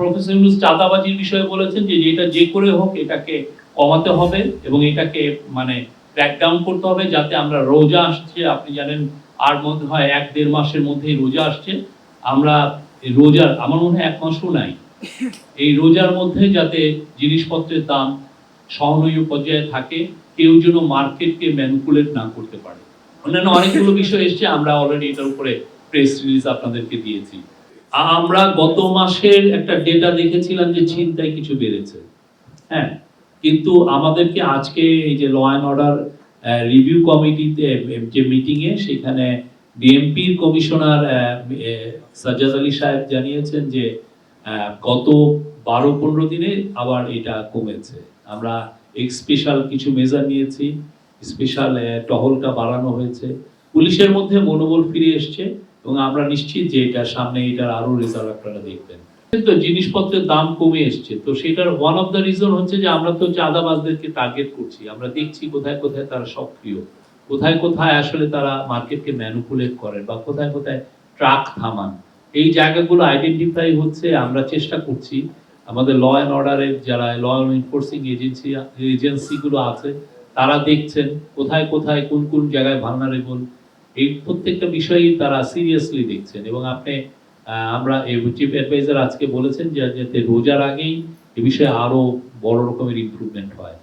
Professor Yunus চাঁদাবাজির বিষয়ে বলেছেন যে এটা যে করে হোক এটাকে কমাতে হবে এবং এটাকে মানে ক্র্যাকডাউন করতে হবে যাতে আমরা রোজা আসছে। আপনি জানেন, আর মধ্যে হয় এক দেড় মাসের মধ্যেই রোজা আসছে। আমরা রোজার, আমার মনে হয় এক মাসও নাই। এই রোজার মধ্যে যাতে জিনিসপত্রের দাম সহনীয় পর্যায়ে থাকে, কেউ যেন মার্কেটকে ম্যানুপুলেট না করতে পারে। অন্যান্য অনেকগুলো বিষয় এসছে, আমরা অলরেডি এটার উপরে প্রেস রিলিজ আপনাদেরকে দিয়েছি। আমরা গত মাসের একটা ডেটা দেখেছিলাম যে ছিনতাই কিছু বেড়েছে। হ্যাঁ কিন্তু আমাদেরকে আজকে এই যে ল অ্যান্ড অর্ডার রিভিউ কমিটিতে যে মিটিং এ সেখানে ডিএমপির কমিশনার সাজ্জাদ আলী সাহেব জানিয়েছেন যে গত বারো পনেরো দিনে আবার এটা কমেছে। আমরা স্পেশাল কিছু মেজার নিয়েছি স্পেশাল টহলটা বাড়ানো হয়েছে। পুলিশের মধ্যে মনোবল ফিরে এসছে। এবং আমরা নিশ্চিত যে এটা সামনে এটার আরও রেজাল্ট আপনারা দেখবেন। তো জিনিসপত্রের দাম কমে এসছে, তো সেটার ওয়ান অফ দ্য রিজন হচ্ছে যে আমরা তো চাঁদাবাজদেরকে টার্গেট করছি। আমরা দেখছি কোথায় কোথায় তারা সক্রিয়, কোথায় কোথায় আসলে তারা মার্কেটকে ম্যানুপুলেট করেন বা কোথায় কোথায় ট্রাক থামান। এই জায়গাগুলো আইডেন্টিফাই হচ্ছে, আমরা চেষ্টা করছি। আমাদের ল অ্যান্ড অর্ডারের যারা ল এনফোর্সিং এজেন্সি এজেন্সিগুলো আছে, তারা দেখছেন কোথায় কোথায় কোন কোন জায়গায় ভালনারেবল এই প্রত্যেকটা বিষয়ই তারা সিরিয়াসলি দেখছেন। এবং আপনি আমরা চিফ অ্যাডভাইজার আজকে বলেছেন যে, যাতে রোজার আগেই এ বিষয়ে আরও বড় রকমের ইম্প্রুভমেন্ট হয়।